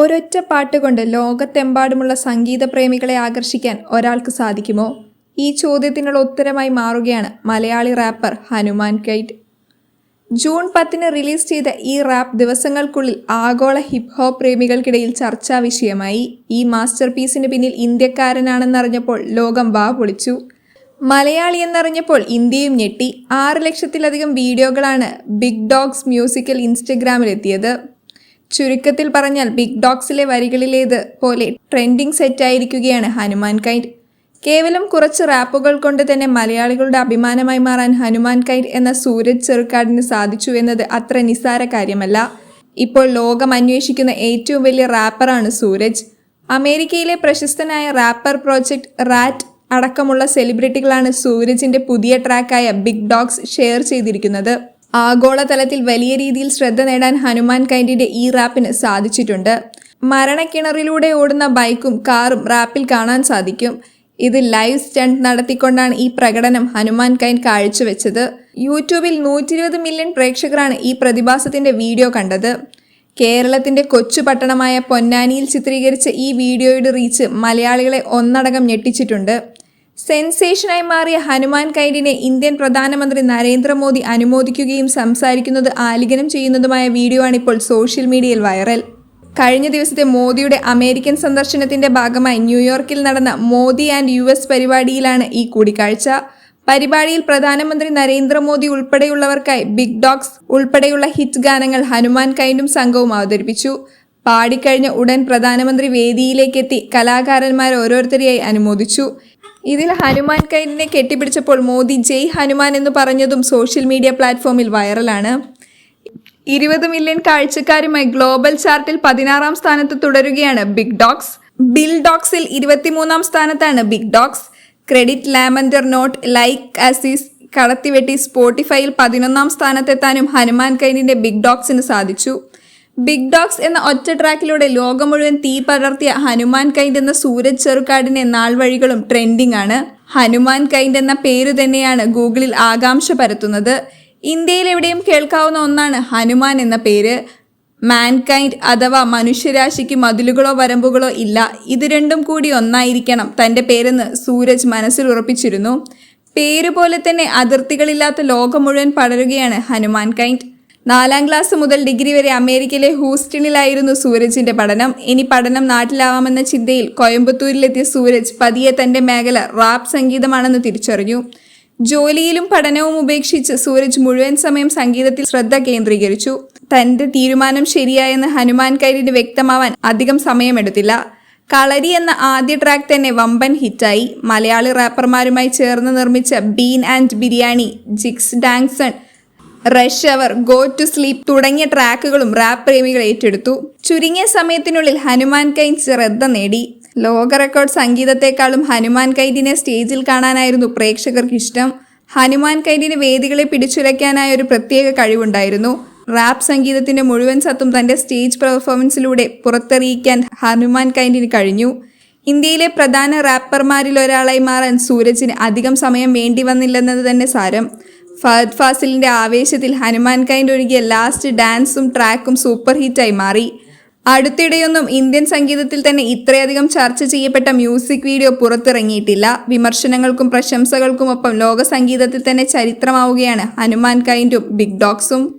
ഒരൊറ്റ പാട്ടുകൊണ്ട് ലോകത്തെമ്പാടുമുള്ള സംഗീത പ്രേമികളെ ആകർഷിക്കാൻ ഒരാൾക്ക് സാധിക്കുമോ? ഈ ചോദ്യത്തിനുള്ള ഉത്തരമായി മാറുകയാണ് Malayali rapper Hanumankind. June പത്തിന് റിലീസ് ചെയ്ത ഈ റാപ്പ് ദിവസങ്ങൾക്കുള്ളിൽ ആഗോള ഹിപ് ഹോപ്പ് പ്രേമികൾക്കിടയിൽ ചർച്ചാ വിഷയമായി. ഈ മാസ്റ്റർ പീസിന് പിന്നിൽ ഇന്ത്യക്കാരനാണെന്നറിഞ്ഞപ്പോൾ ലോകം വാ പൊളിച്ചു. മലയാളി എന്നറിഞ്ഞപ്പോൾ ഇന്ത്യയും ഞെട്ടി. ആറ് ലക്ഷത്തിലധികം വീഡിയോകളാണ് ബിഗ് ഡോഗ്സ് മ്യൂസിക്കൽ ഇൻസ്റ്റഗ്രാമിലെത്തിയത്. ചുരുക്കത്തിൽ പറഞ്ഞാൽ ബിഗ് ഡോഗ്സിലെ വരികളിലേത് പോലെ ട്രെൻഡിങ് സെറ്റായിരിക്കുകയാണ് ഹനുമാൻ കൈറ്റ് കേവലം കുറച്ച് റാപ്പുകൾ കൊണ്ട് തന്നെ മലയാളികളുടെ അഭിമാനമായി മാറാൻ ഹനുമാൻ കൈറ്റ് എന്ന സൂരജ് ചെറുക്കാടിന് സാധിച്ചു എന്നത് അത്ര നിസ്സാര കാര്യമല്ല. ഇപ്പോൾ ലോകം അന്വേഷിക്കുന്ന ഏറ്റവും വലിയ റാപ്പറാണ് സൂരജ്. അമേരിക്കയിലെ പ്രശസ്തനായ റാപ്പർ പ്രോജക്റ്റ് റാറ്റ് അടക്കമുള്ള സെലിബ്രിറ്റികളാണ് സൂരജിന്റെ പുതിയ ട്രാക്കായ ബിഗ് ഡോഗ്സ് ഷെയർ ചെയ്തിരിക്കുന്നത്. ആഗോളതലത്തിൽ വലിയ രീതിയിൽ ശ്രദ്ധ നേടാൻ ഹനുമാൻ കൈൻഡിന്റെ ഈ റാപ്പിന് സാധിച്ചിട്ടുണ്ട്. മരണക്കിണറിലൂടെ ഓടുന്ന ബൈക്കും കാറും റാപ്പിൽ കാണാൻ സാധിക്കും. ഇത് ലൈവ് സ്റ്റണ്ട് നടത്തിക്കൊണ്ടാണ് ഈ പ്രകടനം ഹനുമാൻ കൈൻ കാഴ്ചവെച്ചത്. യൂട്യൂബിൽ നൂറ്റി ഇരുപത് മില്യൺ പ്രേക്ഷകരാണ് ഈ പ്രതിഭാസത്തിന്റെ വീഡിയോ കണ്ടത്. കേരളത്തിന്റെ കൊച്ചു പട്ടണമായ പൊന്നാനിയിൽ ചിത്രീകരിച്ച ഈ വീഡിയോയുടെ റീച്ച് മലയാളികളെ ഒന്നടങ്കം ഞെട്ടിച്ചിട്ടുണ്ട്. സെൻസേഷനായി മാറിയ ഹനുമാൻ കൈൻഡിനെ ഇന്ത്യൻ പ്രധാനമന്ത്രി നരേന്ദ്രമോദി അനുമോദിക്കുകയും സംസാരിക്കുന്നത് ആലിംഗനം ചെയ്യുന്നതുമായ വീഡിയോ ആണ് ഇപ്പോൾ സോഷ്യൽ മീഡിയയിൽ വൈറൽ. കഴിഞ്ഞ ദിവസത്തെ മോദിയുടെ അമേരിക്കൻ സന്ദർശനത്തിന്റെ ഭാഗമായി ന്യൂയോർക്കിൽ നടന്ന മോദി ആൻഡ് യു എസ് പരിപാടിയിലാണ് ഈ കൂടിക്കാഴ്ച. പരിപാടിയിൽ പ്രധാനമന്ത്രി നരേന്ദ്രമോദി ഉൾപ്പെടെയുള്ളവർക്കായി ബിഗ് ഡോഗ്സ് ഉൾപ്പെടെയുള്ള ഹിറ്റ് ഗാനങ്ങൾ ഹനുമാൻ കൈൻഡും സംഘവും അവതരിപ്പിച്ചു. പാടിക്കഴിഞ്ഞ ഉടൻ പ്രധാനമന്ത്രി വേദിയിലേക്കെത്തി കലാകാരന്മാരെ ഓരോരുത്തരെയായി അനുമോദിച്ചു. ഇതിൽ ഹനുമാൻ കൈനെ കെട്ടിപ്പിടിച്ചപ്പോൾ മോദി ജയ് ഹനുമാൻ എന്ന് പറഞ്ഞതും സോഷ്യൽ മീഡിയ പ്ലാറ്റ്ഫോമിൽ വൈറലാണ്. ഇരുപത് മില്യൺ കാഴ്ചക്കാരുമായി ഗ്ലോബൽ ചാർട്ടിൽ പതിനാറാം സ്ഥാനത്ത് തുടരുകയാണ് ബിഗ് ഡോക്സ് ബിൽ ഡോക്സിൽ ഇരുപത്തിമൂന്നാം സ്ഥാനത്താണ് ബിഗ് ഡോക്സ് ക്രെഡിറ്റ് ലാമൻഡർ നോട്ട് ലൈക്ക് അസീസ് കടത്തിവെട്ടി സ്പോട്ടിഫൈയിൽ പതിനൊന്നാം സ്ഥാനത്തെത്താനും ഹനുമാൻ കൈനിന്റെ ബിഗ് ഡോക്സിന് സാധിച്ചു. ബിഗ് ഡോഗ്സ് എന്ന ഒറ്റ ട്രാക്കിലൂടെ ലോകം മുഴുവൻ തീ പടർത്തിയ ഹനുമാൻ കൈൻഡ് എന്ന സൂരജ് ചെറുക്കാടിന്റെ നാൾ വഴികളും ട്രെൻഡിംഗ് ആണ്. ഹനുമാൻ കൈൻഡ് എന്ന പേര് തന്നെയാണ് ഗൂഗിളിൽ ആകാംക്ഷ പരത്തുന്നത്. ഇന്ത്യയിൽ എവിടെയും കേൾക്കാവുന്ന ഒന്നാണ് ഹനുമാൻ എന്ന പേര്. മാൻകൈൻഡ് അഥവാ മനുഷ്യരാശിക്ക് മതിലുകളോ വരമ്പുകളോ ഇല്ല. ഇത് രണ്ടും കൂടി ഒന്നായിരിക്കണം തന്റെ പേരെന്ന് സൂരജ് മനസ്സിൽ ഉറപ്പിച്ചിരുന്നു. പേര് പോലെ തന്നെ അതിർത്തികളില്ലാത്ത ലോകം മുഴുവൻ പടരുകയാണ് ഹനുമാൻ കൈൻഡ്. നാലാം ക്ലാസ് മുതൽ ഡിഗ്രി വരെ അമേരിക്കയിലെ ഹൂസ്റ്റണിലായിരുന്നു സൂരജിന്റെ പഠനം. ഇനി പഠനം നാട്ടിലാവാമെന്ന ചിന്തയിൽ കോയമ്പത്തൂരിലെത്തിയ സൂരജ് പതിയെ തന്റെ മേഖല റാപ്പ് സംഗീതമാണെന്ന് തിരിച്ചറിഞ്ഞു. ജോലിയിലും പഠനവും ഉപേക്ഷിച്ച് സൂരജ് മുഴുവൻ സമയം സംഗീതത്തിൽ ശ്രദ്ധ കേന്ദ്രീകരിച്ചു. തന്റെ തീരുമാനം ശരിയായെന്ന് ഹനുമാൻ കൈരിന് വ്യക്തമാവാൻ അധികം സമയമെടുത്തില്ല. കളരി എന്ന ആദ്യ ട്രാക്ക് തന്നെ വമ്പൻ ഹിറ്റായി. മലയാളി റാപ്പർമാരുമായി ചേർന്ന് നിർമ്മിച്ച ബീൻ ആൻഡ് ബിരിയാണി ജിക്സ് ഡാങ്സൺ rush hour go to sleep തുടങ്ങിയ ട്രാക്കുകളും റാപ്പ് പ്രേമികൾ ഏറ്റെടുത്തു. ചുരുങ്ങിയ സമയത്തിനുള്ളിൽ ഹനുമാൻ കൈൻ ശ്രദ്ധ നേടി. ലോക റെക്കോർഡ് സംഗീതത്തെക്കാളും ഹനുമാൻ കൈൻഡിനെ സ്റ്റേജിൽ കാണാനായിരുന്നു പ്രേക്ഷകർക്ക് ഇഷ്ടം. ഹനുമാൻ കൈൻഡിന് വേദികളെ പിടിച്ചുലയ്ക്കാനായ ഒരു പ്രത്യേക കഴിവുണ്ടായിരുന്നു. റാപ്പ് സംഗീതത്തിന്റെ മുഴുവൻ സത്തും തന്റെ സ്റ്റേജ് പെർഫോമൻസിലൂടെ പുറത്തെറിയിക്കാൻ ഹനുമാൻ കൈൻഡിന് കഴിഞ്ഞു. ഇന്ത്യയിലെ പ്രധാന റാപ്പർമാരിൽ ഒരാളായി മാറാൻ സൂരജിന് അധികം സമയം വേണ്ടി വന്നില്ലെന്നത് തന്നെ സാരം. ഫഹദ് ഫാസിലിന്റെ ആവേശത്തിൽ ഹനുമാൻ കൈൻഡ് ഒഴുകിയ ലാസ്റ്റ് ഡാൻസും ട്രാക്കും സൂപ്പർ ഹിറ്റായി മാറി. അടുത്തിടെയൊന്നും ഇന്ത്യൻ സംഗീതത്തിൽ തന്നെ ഇത്രയധികം ചർച്ച ചെയ്യപ്പെട്ട മ്യൂസിക് വീഡിയോ പുറത്തിറങ്ങിയിട്ടില്ല. വിമർശനങ്ങൾക്കും പ്രശംസകൾക്കുമൊപ്പം ലോക സംഗീതത്തിൽ തന്നെ ചരിത്രമാവുകയാണ് ഹനുമാൻ കൈൻഡും ബിഗ് ഡോഗ്സും.